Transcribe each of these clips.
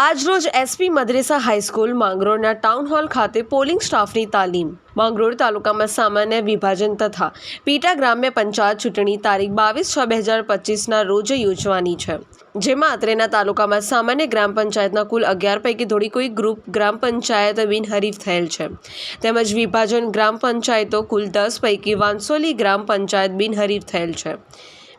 આજરોજ S P Madressa high school માંગરોળના town hall ખાતે polling સ્ટાફની તાલીમ. માંગરોળ તાલુકામાં સામાન્ય વિભાજન તથા પીટા ગ્રામ્ય પંચાયત ચૂંટણી તારીખ બાવીસ છ બે હજાર પચીસના રોજ યોજવાની છે. જેમાં અત્રેના તાલુકામાં સામાન્ય ગ્રામ પંચાયતના કુલ અગિયાર પૈકી થોડી કોઈ ગ્રુપ ગ્રામ પંચાયત બિનહરીફ થયેલ છે. તેમજ વિભાજન ગ્રામ પંચાયતો કુલ દસ પૈકી વાંસોલી ગ્રામ પંચાયત બિનહરીફ થયેલ છે.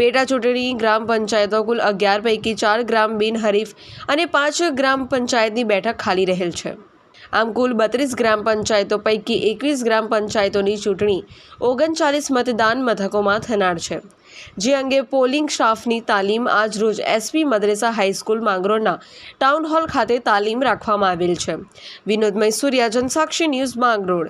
પેટા ચૂંટણી ગ્રામ પંચાયતો કુલ અગિયાર પૈકી ચાર ગ્રામ બિનહરીફ અને પાંચ ગ્રામ પંચાયતની બેઠક ખાલી રહેલ છે. આમ કુલ બત્રીસ ગ્રામ પંચાયતો પૈકી એકવીસ ગ્રામ પંચાયતોની ચૂંટણી ઓગણચાલીસ મતદાન મથકોમાં થનાર છે. જે અંગે પોલિંગ સ્ટાફની તાલીમ આજરોજ S P Madressa high school માંગરોળના town hall ખાતે તાલીમ રાખવામાં આવેલ છે. વિનોદ મૈસુરિયા જનસાક્ષી ન્યૂઝ માંગરોળ.